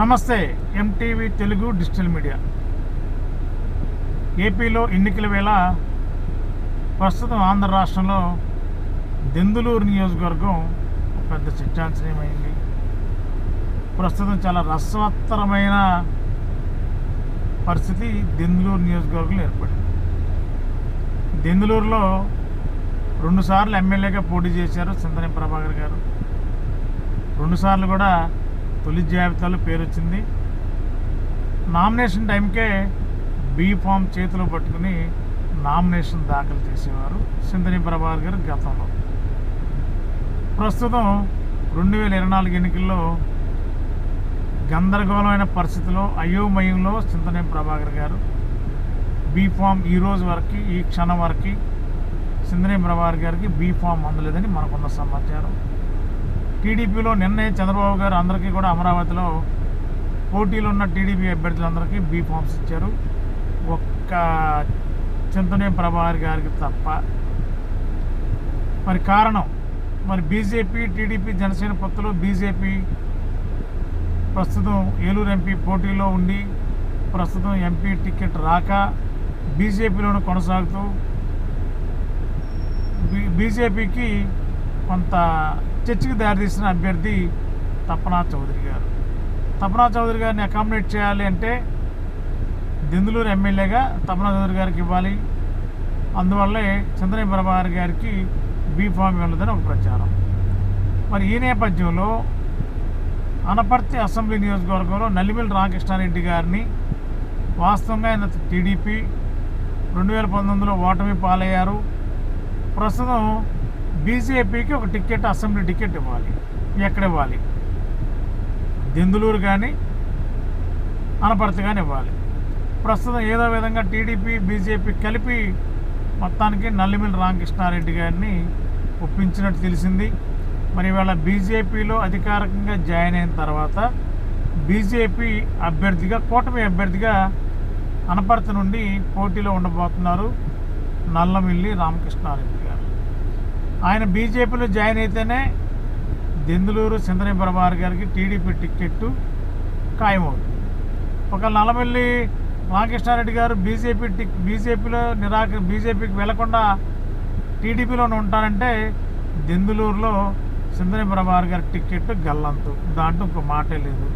నమస్తే MTV Telugu digital media. ఏపీలో ఎన్నికల వేళ ప్రస్తుతం ఆంధ్ర రాష్ట్రంలో దెందులూరు నియోజకవర్గం ఒక పెద్ద చర్చాంశనీయమైంది ప్రస్తుతం చాలా రసవత్తరమైన పరిస్థితి దెందులూరు నియోజకవర్గంలో ఏర్పడింది. దెందులూరులో రెండుసార్లు ఎమ్మెల్యేగా పోటీ చేశారు సిందనే ప్రభాకర్ గారు. రెండుసార్లు కూడా తొలి జాబితాలో పేరు వచ్చింది నామినేషన్ టైంకే బీ ఫామ్ చేతిలో పట్టుకుని నామినేషన్ దాఖలు చేసేవారు సింధని ప్రభాకర్ గారు గతంలో. ప్రస్తుతం రెండు వేల ఇరవై నాలుగు ఎన్నికల్లో గందరగోళమైన పరిస్థితిలో అయోమయంలో చింతనే ప్రభాకర్ గారు. బీ ఫామ్ ఈ రోజు వరకు ఈ క్షణం వరకు సింధనే ప్రభాకర్ గారికి బీ ఫామ్ అందలేదని మనకున్న సమాచారం. టీడీపీలో నిన్నే చంద్రబాబు గారు అందరికీ కూడా అమరావతిలో పోటీలో ఉన్న టీడీపీ అభ్యర్థులందరికీ బీ ఫామ్స్ ఇచ్చారు. ఒక్క చింతనే ప్రభాకర్ గారికి తప్ప. మరి కారణం? మరి బీజేపీ టీడీపీ జనసేన పొత్తులో బీజేపీ ప్రస్తుతం ఏలూరు ఎంపీ పోటీలో ఉండి ప్రస్తుతం ఎంపీ టికెట్ రాక బీజేపీలోనే కొనసాగుతూ బీ బీజేపీకి కొంత చర్చికి దారితీసిన అభ్యర్థి తపనా చౌదరి గారు. తపనా చౌదరి గారిని అకామిడేట్ చేయాలి అంటే దిందులూరు ఎమ్మెల్యేగా తపనా చౌదరి గారికి ఇవ్వాలి. అందువల్లే చంద్రయ్య ప్రభాకర్ గారికి బీఫామ్ ఇవ్వలేదని ఒక ప్రచారం. మరి ఈ నేపథ్యంలో అనపర్తి అసెంబ్లీ నియోజకవర్గంలో నల్లిమిల్లి రామకృష్ణారెడ్డి గారిని వాస్తవంగా ఆయన టీడీపీ రెండు వేల పంతొమ్మిదిలో ఓటమి పాలయ్యారు. ప్రస్తుతం బీజేపీకి ఒక టికెట్ అసెంబ్లీ టికెట్ ఇవ్వాలి. ఎక్కడ ఇవ్వాలి దెందులూరు కానీ అనపర్తి కానీ ఇవ్వాలి. ప్రస్తుతం ఏదో విధంగా టీడీపీ బీజేపీ కలిపి మొత్తానికి నల్లిమిల్లి రామకృష్ణారెడ్డి గారిని ఒప్పించినట్టు తెలిసింది. మరి ఇవాళ బీజేపీలో అధికారికంగా జాయిన్ అయిన తర్వాత బీజేపీ అభ్యర్థిగా కూటమి అభ్యర్థిగా అనపర్తి నుండి పోటీలో ఉండబోతున్నారు నల్లమిల్లి రామకృష్ణారెడ్డి ఆయన బీజేపీలో జాయిన్ అయితేనే దెందులూరు సింధని ప్రభాకర్ గారికి టీడీపీ టికెట్ ఖాయమవుతుంది. ఒక నల్లమిల్లి రామకృష్ణారెడ్డి గారు బీజేపీ టిక్ బీజేపీలో నిరాక బీజేపీకి వెళ్ళకుండా టీడీపీలోనే ఉంటారంటే దెందులూరులో సింధని ప్రభాకర్ గారి టికెట్ గల్లంతు. దాంట్లో ఇంకో మాటే లేదు.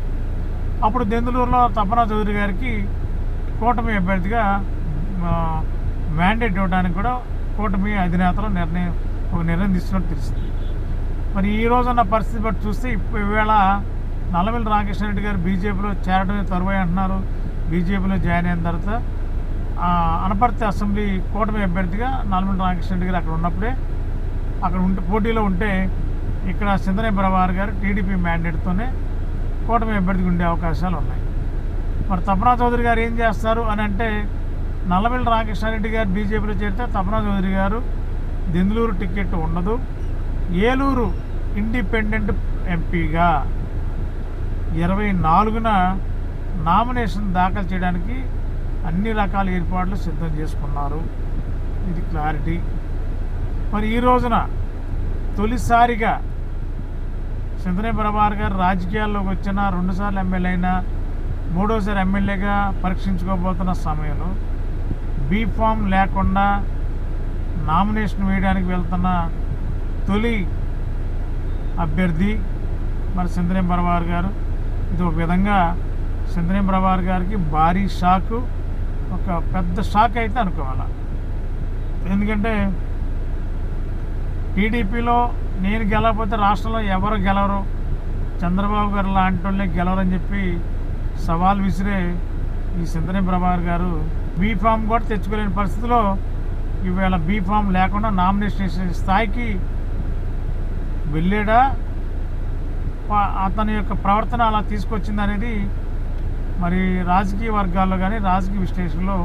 అప్పుడు దెందులూరులో తపనా చౌదరి గారికి కూటమి అభ్యర్థిగా మ్యాండేట్ ఇవ్వడానికి కూడా కూటమి అధినేతలు నిర్ణయం ఒక నిర్ణయం తీసుకున్నట్టు తెలుస్తుంది. మరి ఈ రోజున్న పరిస్థితి బట్టి చూస్తే ఈవేళ నల్లమిల్లి రామకృష్ణారెడ్డి గారు బీజేపీలో చేరడమే తరువాయి అంటున్నారు. బీజేపీలో జాయిన్ అయిన తర్వాత అనపర్తి అసెంబ్లీ కూటమి అభ్యర్థిగా నల్లమిల్లి రామకృష్ణారెడ్డి గారు అక్కడ ఉన్నప్పుడే అక్కడ ఉంటే పోటీలో ఉంటే ఇక్కడ సింధనే ప్రభాకర్ గారు టీడీపీ మ్యాండేట్తోనే కూటమి అభ్యర్థిగా ఉండే అవకాశాలు ఉన్నాయి. మరి తపనా చౌదరి గారు ఏం చేస్తారు అని అంటే నల్లమిల్లి రామకృష్ణారెడ్డి గారు బీజేపీలో చేరితే తపనా చౌదరి గారు దెందులూరు టికెట్ ఉండదు. ఏలూరు ఇండిపెండెంట్ ఎంపీగా ఇరవై నాలుగున నామినేషన్ దాఖలు చేయడానికి అన్ని రకాల ఏర్పాట్లు సిద్ధం చేసుకున్నారు. ఇది క్లారిటీ. మరి ఈ రోజున తొలిసారిగా చంద్రనే ప్రభాకర్ గారు రాజకీయాల్లోకి వచ్చిన రెండుసార్లు ఎమ్మెల్యే అయినా మూడోసారి ఎమ్మెల్యేగా పరీక్షించుకోబోతున్న సమయంలో బీఫామ్ లేకుండా నామినేషన్ వేయడానికి వెళ్తున్న తొలి అభ్యర్థి మరి సింధనేం ప్రభాకర్ గారు. ఇది ఒక విధంగా సింధనేం ప్రభాకర్ గారికి భారీ షాక్ ఒక పెద్ద షాక్ అయితే అనుకోవాలి. ఎందుకంటే టీడీపీలో నేను గెలవకపోతే రాష్ట్రంలో ఎవరు గెలవరు? చంద్రబాబు గారు లాంటి వాళ్ళే గెలవరని చెప్పి సవాల్ విసిరే ఈ సింధనే ప్రభాకర్ గారు. బీ ఫామ్ కూడా తెచ్చుకోలేని పరిస్థితిలో ఈవేళ బీ ఫామ్ లేకుండా నామినేషన్ స్థాయికి వెళ్ళాడా? అతని యొక్క ప్రవర్తన అలా తీసుకొచ్చింది అనేది మరి రాజకీయ వర్గాల్లో కానీ రాజకీయ విశ్లేషణలో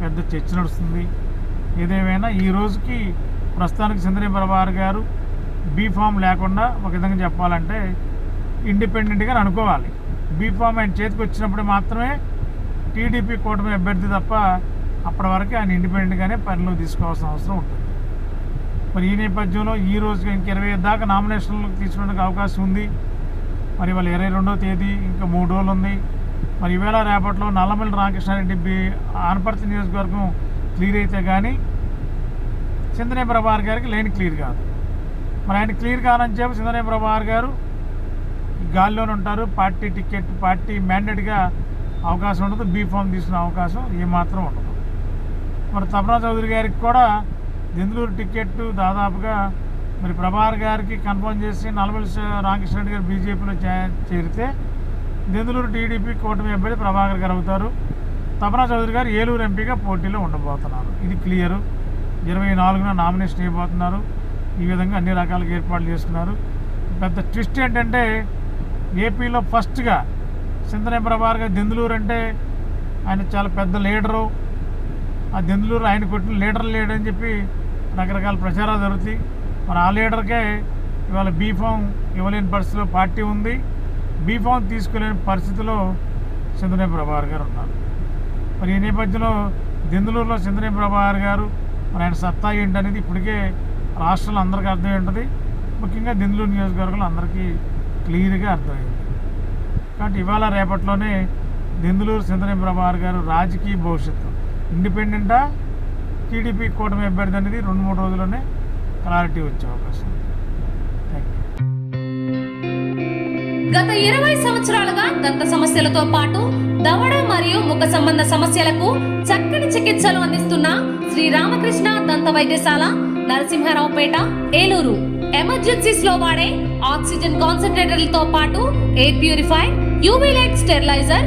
పెద్ద చర్చ నడుస్తుంది. ఏదేమైనా ఈ రోజుకి ప్రస్తుతానికి చంద్రబాబు గారు బీ ఫామ్ లేకుండా ఒక విధంగా చెప్పాలంటే ఇండిపెండెంట్గా అనుకోవాలి. బీ ఫామ్ ఆయన చేతికి వచ్చినప్పుడు మాత్రమే టీడీపీ కూటమి అభ్యర్థి తప్ప అప్పటి వరకు ఆయన ఇండిపెండెంట్గానే పనిలో తీసుకోవాల్సిన అవసరం ఉంటుంది. మరి ఈ నేపథ్యంలో ఈ రోజు ఇంక ఇరవై దాకా నామినేషన్లకు తీసుకోవడానికి అవకాశం ఉంది. మరి వాళ్ళు ఇరవై రెండో తేదీ ఇంకా మూడు రోజులు ఉంది. మరి ఈవేళ రేపట్లో నల్లమల్లి రామకృష్ణారెడ్డి బి ఆనపర్తి నియోజకవర్గం క్లియర్ అయితే కానీ చింతనే ప్రభాకర్ గారికి లేని క్లియర్ కాదు. మరి ఆయన క్లియర్ కాదని చెప్పి చింతనే ప్రభాకర్ గారు గాల్లోనే ఉంటారు. పార్టీ టికెట్ పార్టీ మ్యాండేట్గా అవకాశం ఉండదు. బీ ఫామ్ తీసుకునే అవకాశం ఏమాత్రం ఉండదు. మరి తపనా చౌదరి గారికి కూడా దెందులూరు టికెట్ దాదాపుగా మరి ప్రభార్ గారికి కన్ఫర్మ్ చేసి నలభై రామకృష్ణ రెడ్డి గారు బీజేపీలో చే- చేరితే దెందులూరు టీడీపీ కూటమి అభ్యర్థి ప్రభాకర్ గారు అవుతారు. తపనా చౌదరి గారు ఏలూరు ఎంపీగా పోటీలో ఉండబోతున్నారు. ఇది క్లియరు. ఇరవై నాలుగున నామినేషన్ ఇవ్వబోతున్నారు. ఈ విధంగా అన్ని రకాలుగా ఏర్పాట్లు చేసుకున్నారు. పెద్ద ట్విస్ట్ ఏంటంటే ఏపీలో ఫస్ట్గా సింధనే ప్రభాకర్ గారు దెందులూరు అంటే ఆయన చాలా పెద్ద లీడరు. ఆ దెందులూరు ఆయన కొట్టిన లీడర్ లేడని చెప్పి రకరకాల ప్రచారాలు జరుగుతాయి. మరి ఆ లీడర్కే ఇవాళ బీఫామ్ ఇవ్వలేని పరిస్థితిలో పార్టీ ఉంది. బీఫామ్ తీసుకోలేని పరిస్థితిలో చంద్రనే ప్రభాకర్ గారు ఉన్నారు. మరి ఈ నేపథ్యంలో దెందులూరులో చంద్రనే ప్రభాకర్ గారు మరి ఆయన సత్తా ఏంటనేది ఇప్పటికే రాష్ట్రంలో అందరికీ అర్థమై ఉంటుంది. ముఖ్యంగా దెందులూరు నియోజకవర్గంలో అందరికీ క్లియర్గా అర్థమైంది కాబట్టి ఇవాళ రేపట్లోనే దెందులూరు చంద్రనే ప్రభాకర్ గారు రాజకీయ భవిష్యత్తు. ఇండిపెండెంటా? టీడీపీ కూటమి అభ్యర్థి అనేది రెండు మూడు రోజుల్లోనే క్లారిటీ వచ్చే అవకాశం ఉంది. గత ఇరవై సంవత్సరాలుగా దంత సమస్యలతో పాటు దవడ మరియు ముఖ సంబంధ సమస్యలకు చక్కని చికిత్సలు అందిస్తున్న శ్రీ రామకృష్ణ దంత వైద్యశాల నరసింహారావుపేట ఏలూరు. ఎమర్జెన్సీస్లో వాడే ఆక్సిజన్ కాన్సన్ట్రేటర్లతో పాటు air purify UV light steriliser